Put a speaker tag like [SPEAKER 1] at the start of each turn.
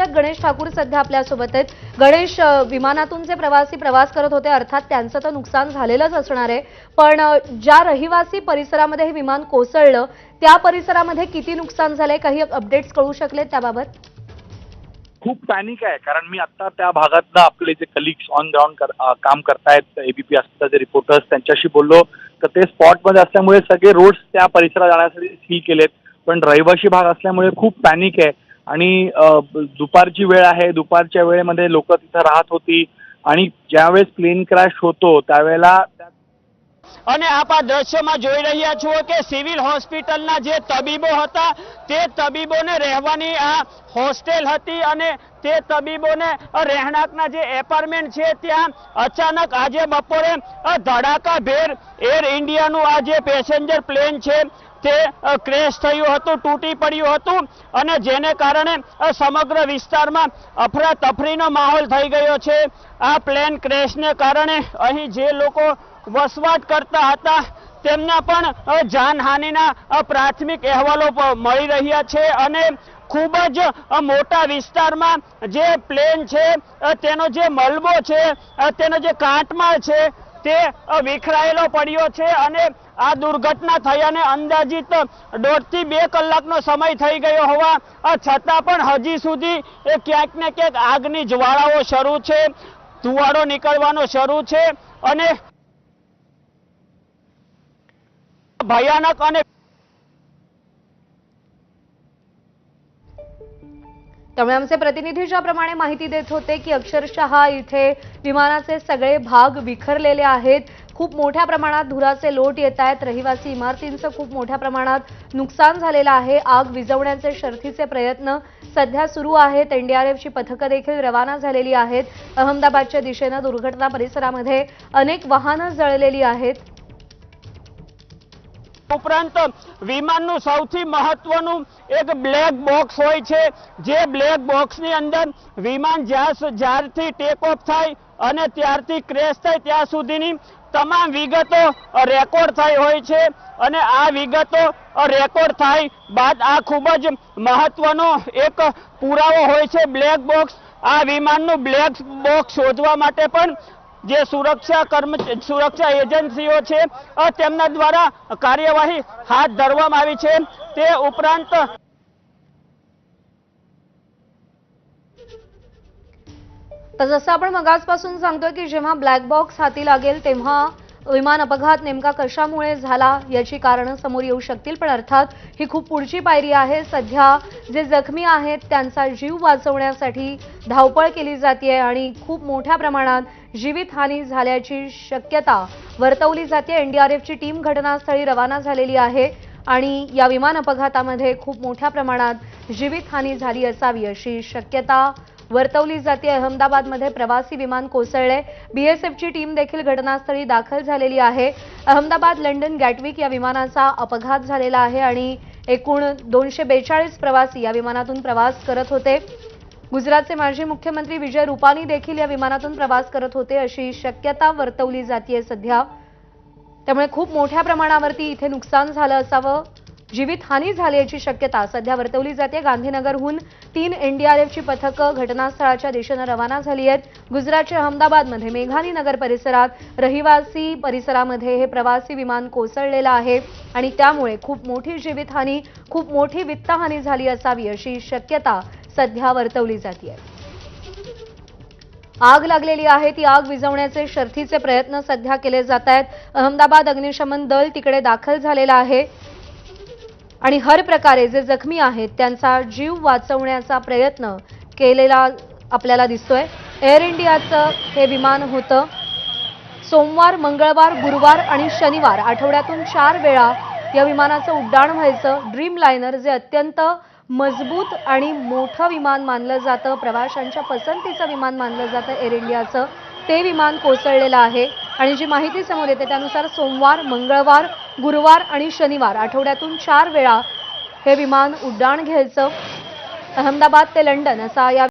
[SPEAKER 1] गणेश ठाकूर सध्या आपल्यासोबत आहेत. गणेश विमानातून जे प्रवासी प्रवास करत होते अर्थात त्यांचं तर नुकसान झालेलंच असणार आहे. पण ज्या रहिवासी परिसरामध्ये हे विमान कोसळलं त्या परिसरामध्ये किती नुकसान झालंय? काही अपडेट्स कळू शकले त्याबाबत?
[SPEAKER 2] खूप पॅनिक आहे. कारण मी आता त्या भागातलं आपले जे कलिग्स ऑन ग्राउंड कर, अ, काम करतायत एबीपी असताचे रिपोर्टर्स त्यांच्याशी बोललो. तर ते स्पॉटमध्ये असल्यामुळे सगळे रोड्स त्या परिसरात जाण्यासाठी सील केलेत. पण रहिवाशी भाग असल्यामुळे खूप पॅनिक आहे. आणि अ, दुपारची वेळ आहे दुपारच्या वेळेमध्ये लोक तिथं राहत होती आणि ज्यावेळेस प्लेन क्रॅश होतो त्यावेळेला त्या
[SPEAKER 3] અને આપ આ દ્રશ્યમાં જોઈ રહ્યા છો કે સિવિલ હોસ્પિટલના જે તબીબો હતા તે તબીબોને રહેવાની આ હોસ્ટેલ હતી અને તે તબીબોને રહેણાંકના જે એપાર્ટમેન્ટ છે ત્યાં અચાનક આજે બપોરે ધડાકાભેર એર ઇન્ડિયાનું આ જે પેસેન્જર પ્લેન છે તે ક્રેશ થયું હતું, તૂટી પડ્યું હતું અને જેને કારણે સમગ્ર વિસ્તારમાં અફરાતફરીનો માહોલ થઈ ગયો છે. આ પ્લેન ક્રેશને કારણે અહીં જે લોકો વસવાટ કરતા હતા તેમના પણ જાનહાનિના પ્રાથમિક અહેવાલો મળી રહ્યા છે અને ખૂબ જ મોટા વિસ્તારમાં જે પ્લેન છે તેનો જે મલબો છે તેનો જે કાટમાળ છે, તે વિખરાયેલો પડ્યો છે અને આ દુર્ઘટના થયાને અંદાજિત દોઢથી બે કલાકનો સમય થઈ ગયો હોવા છતાં પણ હજી સુધી એ ક્યાંક ને ક્યાંક આગની જ્વાળાઓ શરૂ છે, ધુવાડો નીકળવાનો શરૂ છે અને ભયાનક અને
[SPEAKER 1] त्यामुळे आमचे प्रतिनिधी ज्याप्रमाणे माहिती देत होते की अक्षरशः इथे विमानाचे सगळे भाग विखरलेले आहेत. खूप मोठ्या प्रमाणात धुराचे लोट येत आहेत. रहिवासी इमारतींचं खूप मोठ्या प्रमाणात नुकसान झालेलं आहे. आग विझवण्याचे शर्थीचे प्रयत्न सध्या सुरू आहेत. एनडीआरएफची पथकं देखील रवाना झालेली आहेत. अहमदाबादच्या दिशेनं दुर्घटना परिसरामध्ये अनेक वाहनं जळलेली आहेत.
[SPEAKER 3] उपरांत વિમાનનું સૌથી મહત્વનું એક બ્લેક બોક્સ હોય છે. જે બ્લેક બોક્સની અંદર વિમાન જ્યાં જ્યારથી ટેક ઓફ થાય અને ત્યારથી ક્રેશ થાય, ત્યાં સુધીની તમામ વિગતો રેકોર્ડ થઈ હોય છે. અને આ વિગતો રેકોર્ડ થાય બાદ આ ખૂબ જ મહત્વનો એક પુરાવો હોય છે. બ્લેક બોક્સ આ વિમાનનું બ્લેક બોક્સ શોધવા માટે પણ જે સુરક્ષા કર્મ સુરક્ષા એજન્સીઓ છે અ, તેમના દ્વારા કાર્યવાહી હાથ ધરવામાં આવી છે તે ઉપરાંત
[SPEAKER 1] तर जसं आपण मगासपासून सांगतोय की जेव्हा ब्लॅक बॉक्स हाती लागेल तेव्हा विमान अपघात नेमका कशामुळे झाला याची कारणं समोर येऊ शकतील पण अर्थात ही खूप पुढची पायरी आहे. सध्या जे जखमी आहेत त्यांचा जीव वाचवण्यासाठी धावपळ केली जाते आणि खूप मोठ्या प्रमाणात जीवितहानी झाल्याची शक्यता वर्तवली जाते एनडीआरएफची टीम घटनास्थळी रवाना झालेली आहे आणि या विमान अपघातामध्ये खूप मोठ्या प्रमाणात जीवितहानी झाली असावी अशी शक्यता वर्तवली जाते. अहमदाबादमध्ये प्रवासी विमान कोसळले. बीएसएफची टीम देखील घटनास्थळी दाखल झालेली आहे. अहमदाबाद लंडन गॅटविक या विमानाचा अपघात झालेला आहे आणि एकूण दोनशे बेचाळीस प्रवासी या विमानातून प्रवास करत होते. गुजरातचे माजी मुख्यमंत्री विजय रुपानी देखील या विमानातून प्रवास करत होते अशी शक्यता वर्तवली जाते सध्या. त्यामुळे खूप मोठ्या प्रमाणावरती इथे नुकसान झालं असावं. जीवितहानी झाल्याची शक्यता सध्या वर्तवली जाते. गांधीनगरहून तीन एनडीआरएफची पथकं घटनास्थळाच्या दिशेनं रवाना झाली आहेत. गुजरातच्या अहमदाबादमध्ये मेघानी नगर परिसरात रहिवासी परिसरामध्ये हे प्रवासी विमान कोसळलेलं आहे आणि त्यामुळे खूप मोठी जीवितहानी खूप मोठी वित्तहानी झाली असावी अशी शक्यता सध्या वर्तवली जाते. आग लागलेली आहे ती आग विझवण्याचे शर्थीचे प्रयत्न सध्या केले जात आहेत. अहमदाबाद अग्निशमन दल तिकडे दाखल झालेला आहे. आणि हर प्रकारे जे जखमी आहेत त्यांचा जीव वाचवण्याचा प्रयत्न केलेला आपल्याला दिसतोय. एअर इंडियाचं हे विमान होतं. सोमवार मंगळवार गुरुवार आणि शनिवार आठवड्यातून चार वेळा या विमानाचं उड्डाण व्हायचं. ड्रीम लायनर जे अत्यंत मजबूत आणि मोठं विमान मानलं जातं प्रवाशांच्या पसंतीचं विमान मानलं जातं एअर इंडियाचं ते विमान कोसळलेलं आहे. आणि जी माहिती समोर येते त्यानुसार सोमवार मंगळवार गुरुवार आणि शनिवार आठवड्यातून चार वेळा हे विमान उड्डाण घ्यायचं. अहमदाबाद ते लंडन असा या